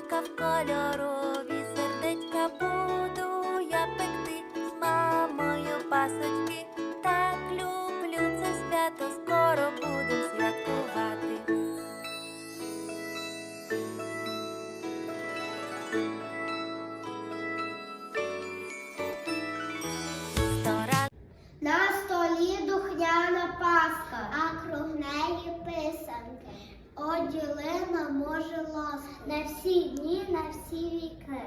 сердечка в кольорові, сердечка буду я пекти з мамою пасочки. Так люблю це свято, скоро будем святкувати. На столі духняна паска, а круг неї пис. Боже ласк, на всі дні, на всі віки.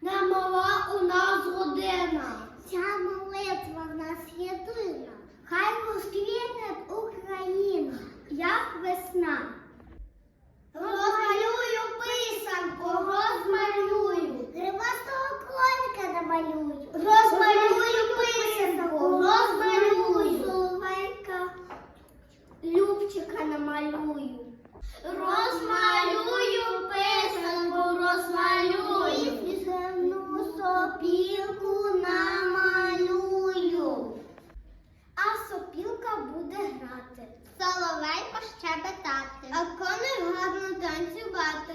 Не мала у нас година. Ця молитва в нас єдина. Хай розквітне Україна, як весна. Розмалюю писанку, розмалюю. Гривастого коника намалюю. Розмалюю писанку, розмалюю. Соловейка, Любчика намалюю. Розмалюю писанку, розмалюю. Візерну сопілку намалюю. А сопілка буде грати. Соловейко щебетати. А коник гарно танцювати.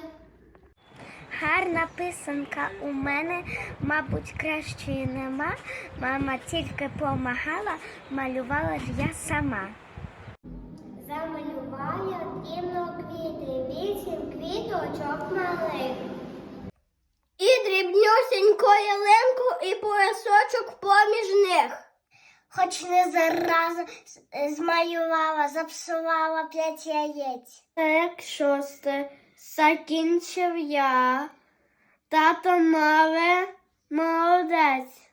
Гарна писанка у мене, мабуть, кращої нема. Мама тільки помагала, малювала ж я сама. Замалюваю дівно квіти, вісім квіточок малих. І дрібнюсіньку ялинку, і поясочок поміж них. Хоч не заразу змалювала, запсувала п'ять яєць. Так, шосте. Закінчив я. Тато мале молодець.